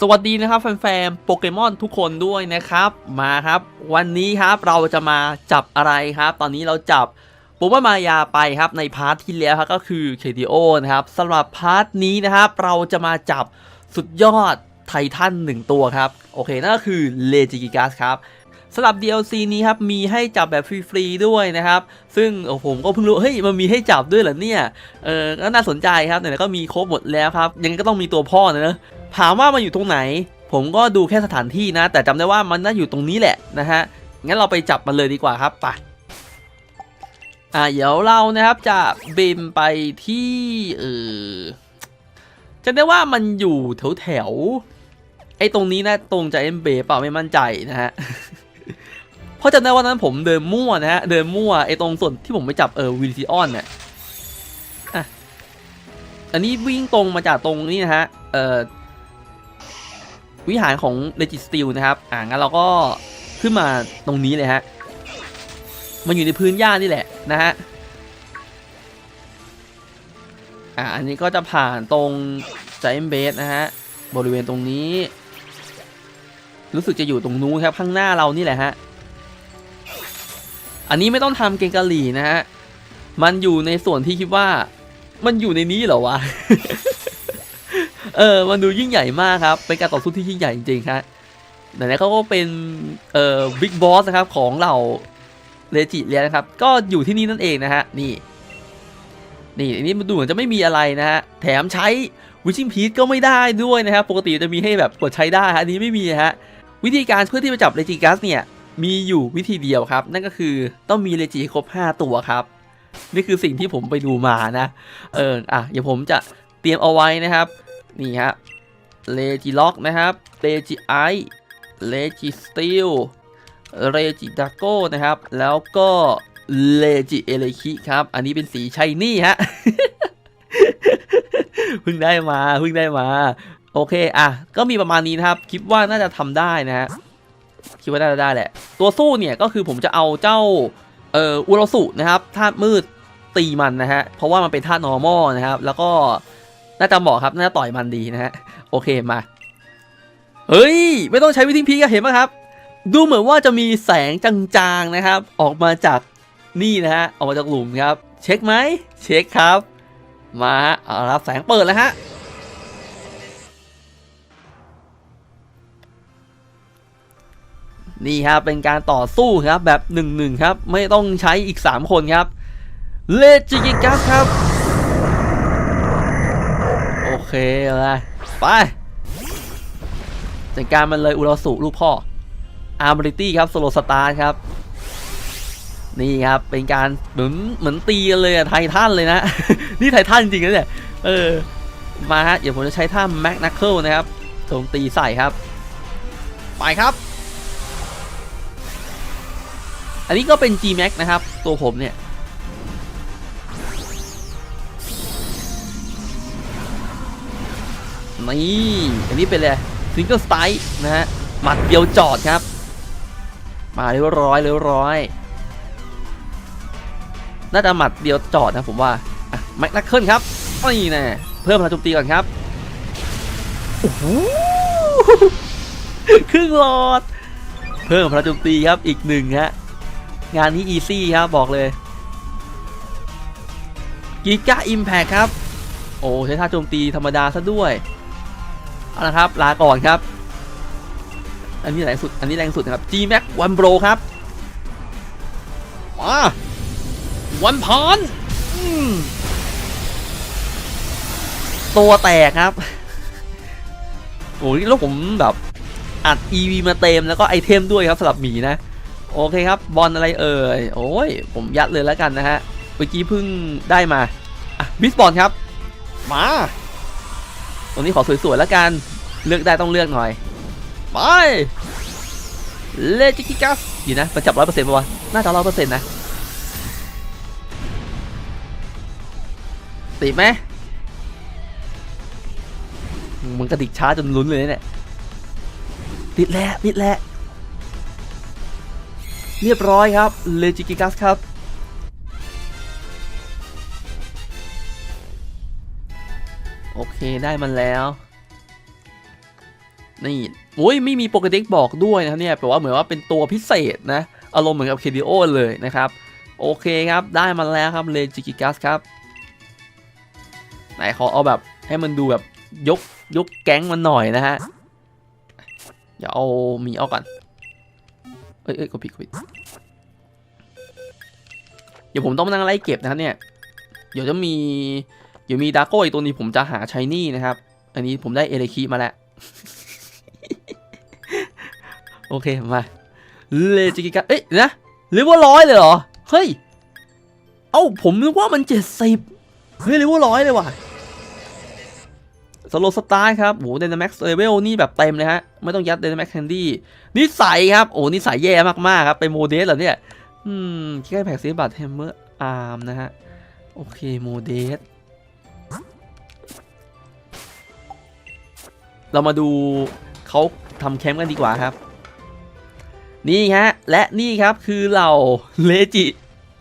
สวัสดีนะครับแฟนๆโปเกมอนทุกคนด้วยนะครับ มาครับ วันนี้ครับเราจะมาจับอะไรครับ ตอนนี้เราจับโปเกมอนมายาไปครับในพาร์ทที่แล้วครับก็คือเคดีโอนะครับสำหรับพาร์ทนี้นะครับ เราจะมาจับสุดยอดไททันหนึ่งตัวครับ โอเค นั่นก็คือเลจิกิกัสครับสำหรับ DLC นี้ครับมีให้จับแบบฟรีๆด้วยนะครับ ซึ่งโอ้ผมก็เพิ่งรู้เฮ้ยมันมีให้จับด้วยเหรอเนี่ยเออก็น่าสนใจครับไหนๆก็มีครบหมดแล้วครับยังก็ต้องมีตัวพ่อนะเนอะ ถามว่ามันอยู่ตรงไหน ผมก็ดูแค่สถานที่นะ แต่จำได้ว่ามันน่าอยู่ตรงนี้แหละนะฮะงั้นเราไปจับมันเลยดีกว่าครับไปอ่าเดี๋ยวเรานะครับจะบินไปที่เออจำได้ว่ามันอยู่แถวแถวไอ้ตรงนี้นะตรงใจเอ็มเบเปล่าไม่มั่นใจนะฮะเพราะจำได้ว่านั้นผมเดินมั่วนะฮะเดินมั่วไอ้ตรงส่วนที่ผมไปจับเออวิลซิออนเนี่ยอะอันนี้วิ่งตรงมาจากตรงนี้นะฮะเอ่อ วิหารของ Legit Steel นะครับ อ่างั้นเราก็ขึ้นมาตรงนี้เลยฮะ มันอยู่ในพื้นหญ้านี่แหละนะฮะ อ่า อันนี้ก็จะผ่านตรง Giant Base นะฮะ บริเวณตรงนี้ รู้สึกจะอยู่ตรงนู้นครับ ข้างหน้าเรานี่แหละฮะ อันนี้ไม่ต้องทำเกงกะหรี่นะฮะ มันอยู่ในส่วนที่คิดว่า มันอยู่ในนี้เหรอวะ เออมันดูยิ่งใหญ่มากครับ เป็นการต่อสู้ที่ยิ่งใหญ่จริงๆครับไหนๆเขาก็เป็นเอ่อบิ๊กบอสนะครับของเหล่าเลจิเลียนะครับ ก็อยู่ที่นี่นั่นเองนะฮะนี่ นี่อันนี้มันดูเหมือนจะไม่มีอะไรนะฮะแถมใช้วิชิงพีทก็ไม่ได้ด้วยนะครับ ปกติจะมีให้แบบกดใช้ได้ฮะอันนี้ไม่มีฮะวิธีการเพื่อที่จะจับเลจิกัสเนี่ยมีอยู่วิธีเดียวครับ นั่นก็คือต้องมีเลจิครบ 5 ตัวครับ นี่คือสิ่งที่ผมไปดูมานะ เอออะเดี๋ยวผมจะเตรียมเอาไว้นะครับ นี่ฮะเลจิล็อกนะครับเลจิไอเลจิสตีลเลจิดาโก้นะครับ แล้วก็เลจิเอเลคิครับ อันนี้เป็นสีชัยนี่ฮะเพิ่งได้มาเพิ่งได้มา โอเคอะก็มีประมาณนี้นะครับ คิดว่าน่าจะทำได้นะฮะคิดว่าน่าจะได้แหละ ตัวสู้เนี่ยก็คือผมจะเอาเจ้าเอ่ออุรสุนะครับธาตุมืดตีมันนะฮะเพราะว่ามันเป็นธาตุ normal นะครับ แล้วก็ น่าจะเหมาะครับ น่าต่อยมันดีนะฮะ โอเคมา เฮ้ย ไม่ต้องใช้วิธีพีก็เห็นไหมครับ ดูเหมือนว่าจะมีแสงจางๆนะครับ ออกมาจากนี่นะฮะ ออกมาจากหลุมครับ เช็คไหม เช็คครับ มาเอาละครับแสงเปิดแล้วฮะ นี่ครับ เป็นการต่อสู้ครับแบบหนึ่งหนึ่งครับ ไม่ต้องใช้อีก 3 คนครับ เลจิกิกัสครับ เคเลยไปจัดการมันเลยอุราสุลูกพ่ออาร์มริตี้ครับโซโลสตาร์ครับ นี่ครับ เป็นการเหมือนเหมือนตีกันเลยอะไททันเลยนะ นี่ไททันจริงๆนะเนี่ย เออ มาฮะ เดี๋ยวผมจะใช้ท่าแม็กนัคเคิลนะครับโจมตีใส่ครับ ไปครับ อันนี้ก็เป็น G Max นะครับ ตัวผมเนี่ย นี่อันนี้เป็นเลยซิงเกิลสไตล์นะฮะหมัดเดียวจอดครับ มาเรียบร้อยเรียบร้อยน่าจะหมัดเดียวจอดนะผมว่าอะแม็กนัคเคิลครับนี่แน่เพิ่มพลังโจมตีก่อนครับโอ้โหครึ่งหลอด เพิ่มพลังโจมตีครับอีกหนึ่งฮะงานนี้อีซี่ครับบอกเลยกิก้าอิมแพคครับ โอ้ใช้ท่าโจมตีธรรมดาซะด้วย เอาละครับ ลาก่อนครับ อันนี้แรงสุด อันนี้แรงสุดนะครับ G Max วันโบรครับ มาวันพอนอืมตัวแตกครับโอ้ยแล้วผมแบบอัด EV มาเต็มแล้วก็ไอเทมด้วยครับสำหรับหมีนะ โอเคครับ บอลอะไรเอ่ย โอ้ย ผมยัดเลยแล้วกันนะฮะ เมื่อกี้เพิ่งได้มา อะ บิสบอลครับ มา ตรงนี้ขอสวยๆแล้วกัน เลือกได้ต้องเลือกหน่อย ไป เลจิกิกัสอยู่นะประจับร้อยเปอร์เซ็นต์ป่าวะน่าจะร้อยเปอร์เซ็นต์นะติดไหมมันกระดิกช้าจนลุ้นเลยเนี่ย ติดแล้วติดแล้ว เรียบร้อยครับ เลจิกิกัสครับ โอเคได้มันแล้ว นี่โอ้ยไม่มีโปรเด็กบอกด้วยนะเนี่ยแปลว่าเหมือนว่าเป็นตัวพิเศษนะ อารมณ์เหมือนกับเคดิโอเลยนะครับ โอเคครับ ได้มาแล้วครับเลจิกิกัสครับ ไหนขอเอาแบบให้มันดูแบบยกยกแก๊งมันหน่อยนะฮะเดี๋ยวเอามีออกก่อน เอ้ยเอ้ยกดผิดกดผิดเดี๋ยวผมต้องนั่งไล่เก็บนะครับเนี่ย เดี๋ยวจะมี เดี๋ยวมีดาร์โก้อีกตัวนี้ผมจะหาชายนี่นะครับ อันนี้ผมได้เอเลคิมาแล้ว โอเค มา เลจิกิกะเอ้ยเดี๋ยวนะเลเวลร้อยเลยเหรอ เฮ้ย เอ้า ผมนึกว่ามันเจ็ดสิบเฮ้ยเลเวลร้อยเลยว่ะสโลสตาร์ครับโอ้เดนแม็กซ์เลเวลนี่แบบเต็มเลยฮะ ไม่ต้องยัดเดนแม็กซ์แคนดี้นิสัยครับ โอ้นิสัยแย่มากๆครับเป็นโมเดลเหรอเนี่ย อืมแค่แพ็กซีบัตเทมเมอร์อาร์มนะฮะ โอเคโมเดล เรามาดูเขาทำแคมป์กันดีกว่าครับ นี่ฮะ และนี่ครับคือเหล่าเลจิ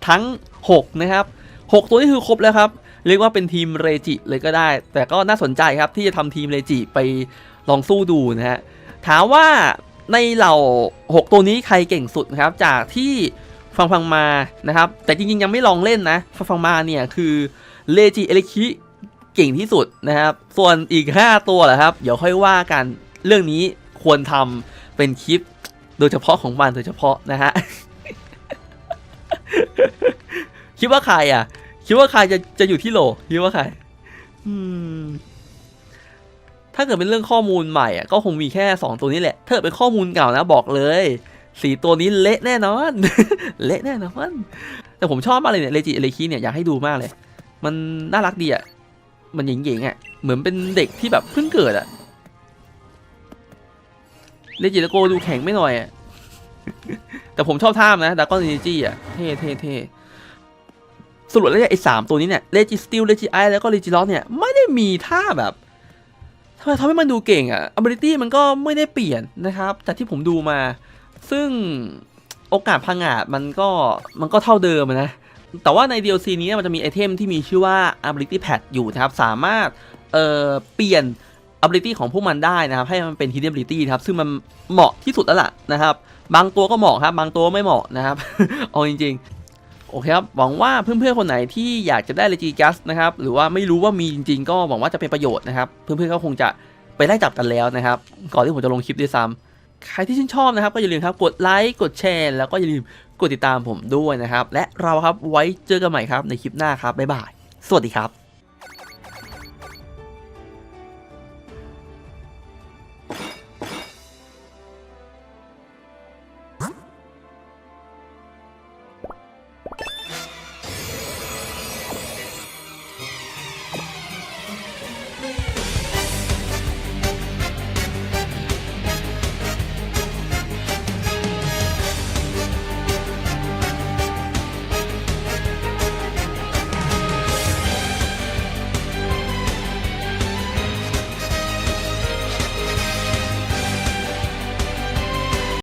ทั้ง 6 นะครับ 6 ตัวนี้คือครบแล้วครับ เรียกว่าเป็นทีมเรจิเลยก็ได้ แต่ก็น่าสนใจครับที่จะทำทีมเรจิไปลองสู้ดูนะฮะ ถามว่าในเหล่า 6 ตัวนี้ใครเก่งสุดนะครับ จากที่ฟังฟังมานะครับ แต่จริงๆ ยังไม่ลองเล่นนะ ฟังฟังมาเนี่ยคือเลจิเอลิคิ เก่งที่สุดนะครับ ส่วนอีก 5 ตัวแหละครับ เดี๋ยวค่อยว่ากันเรื่องนี้ควรทำเป็นคลิป โดยเฉพาะของมันโดยเฉพาะนะฮะคิดว่าใครอะ คิดว่าใครจะจะอยู่ที่โหลคิดว่าใคร อืม ถ้าเกิดเป็นเรื่องข้อมูลใหม่อะก็คงมีแค่2ตัวนี้แหละถ้าเกิดเป็นข้อมูลเก่านะบอกเลยสีตัวนี้เละแน่นอน เละแน่นอน แต่ผมชอบมากเลยเนี่ยเลจิเอเลคีเนี่ยอยากให้ดูมากเลย มันน่ารักดีอะ มันหยิ่งๆอะ เหมือนเป็นเด็กที่แบบเพิ่งเกิดอะเลจิตโกดูแข็งไม่หน่อยอะ แต่ผมชอบท่ามนะดากอนเนจีอะ เท่เท่เท่สรุปแล้วเนี่ยไอ้สามตัวนี้เนี่ยเลจิสติลเลจิไอแล้วก็เลจิลอสเนี่ย ไม่ได้มีท่าแบบทำไมทำให้มันดูเก่งอะ ability มันก็ไม่ได้เปลี่ยนนะครับ แต่ที่ผมดูมา ซึ่งโอกาสพังอาจมันก็มันก็เท่าเดิมนะ แต่ว่าใน DLC นี้มันจะมีไอเทมที่มีชื่อว่า ability pad อยู่นะครับ สามารถเเปลี่ยน ability ของพวกมันได้นะครับ ให้มันเป็น hidden ability ครับ ซึ่งมันเหมาะที่สุดแล้วล่ะนะครับ บางตัวก็เหมาะครับ บางตัวไม่เหมาะนะครับเอาจริงๆ โอเคครับ หวังว่าเพื่อนๆ คนไหนที่อยากจะได้ l e g i g a s นะครับ หรือว่าไม่รู้ว่ามีจริงๆ ก็หวังว่าจะเป็นประโยชน์นะครับ เพื่อนๆก็คงจะไปไล่จับกันแล้วนะครับ ก่อนที่ผมจะลงคลิปด้วยซ้ำใครที่ชื่นชอบนะครับก็อย่าลืมครับกดไลค์กดแชร์แล้วก็อย่าลืม กดติดตามผมด้วยนะครับ และเราครับไว้เจอกันใหม่ครับในคลิปหน้าครับบ๊ายบาย สวัสดีครับ